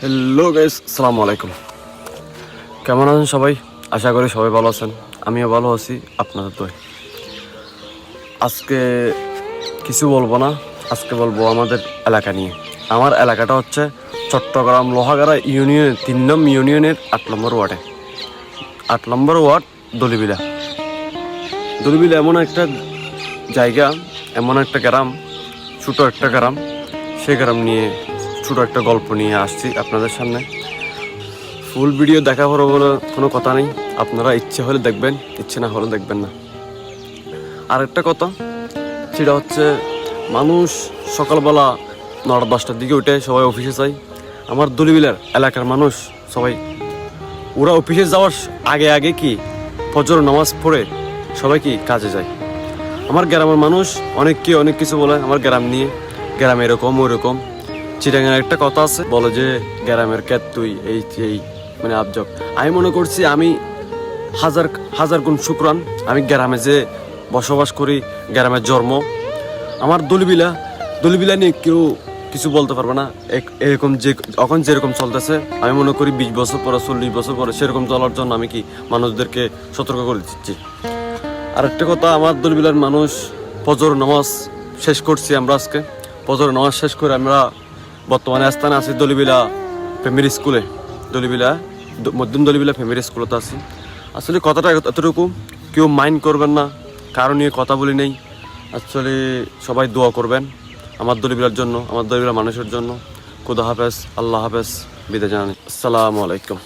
Hello guys আসসালামু আলাইকুম। কেমন আছেন সবাই? আশা করি সবাই ভালো আছেন। আমিও ভালো আছি, আপনাদের তো আজকে কিছু বলব না, আজকে বলব আমাদের এলাকা নিয়ে। আমার এলাকাটা হচ্ছে চট্টগ্রাম লোহাগাড়া ইউনিয়ন, তিন নম্বর ইউনিয়নের আট নম্বর ওয়ার্ডে। আট নম্বর ওয়ার্ড দলিবিলা। দলিবিলা এমন একটা জায়গা, এমন একটা গ্রাম, ছোটো একটা গ্রাম। সেই গ্রাম নিয়ে ছোটো একটা গল্প নিয়ে আসছি আপনাদের সামনে। ফুল ভিডিও দেখা পরে বলে কোনো কথা নেই। আপনারা ইচ্ছে হলে দেখবেন, ইচ্ছে না হলে দেখবেন না। আর একটা কথা, সেটা হচ্ছে মানুষ সকালবেলা নটা দশটার দিকে উঠে সবাই অফিসে যায়। আমার দলিবিলার এলাকার মানুষ সবাই। ওরা অফিসে যাওয়ার আগে আগে কি ফজর নামাজ পড়ে সবাই কি কাজে যায়? আমার গ্রামের মানুষ অনেক কি অনেক কিছু বলে, আমার গ্রাম নিয়ে। গ্রাম এরকম, ওরকম। চিটাঙ্গের একটা কথা আছে, বলে যে, গ্রামের ক্যাত তুই, এই এই মানে আবজব। আমি মনে করছি আমি হাজার হাজার গুণ শুক্রান। আমি গ্রামে যে বসবাস করি, গ্রামের জন্ম। আমার দলিবিলা দলিবিলা নিয়ে কেউ কিছু বলতে পারবে না। এরকম যে, এখন যেরকম চলতেছে, আমি মনে করি বিশ বছর পরে, চল্লিশ বছর পরে সেরকম চলার জন্য আমি কি মানুষদেরকে সতর্ক করে দিচ্ছি। আর একটা কথা, আমার দলবিলার মানুষ ফজর নামাজ শেষ করছি আমরা আজকে। ফজর নামাজ শেষ করে আমরা বর্তমানে স্থানে আছি দলিবিলা ফ্যামিলি স্কুলে। দলিবিলা মধ্যম দলিবিলা ফ্যামিলি স্কুলতে আছি। আসলে কথাটা এত- এতটুকু, কেউ মাইন্ড করবেন না, কারও নিয়ে কথা বলি নেই। আসলে সবাই দোয়া করবেন আমার দলিবিলার জন্য, আমার দলিবিলা মানুষের জন্য। খুদা হাফেজ, আল্লাহ হাফেজ, বিদায় জানানি। আসসালামু আলাইকুম।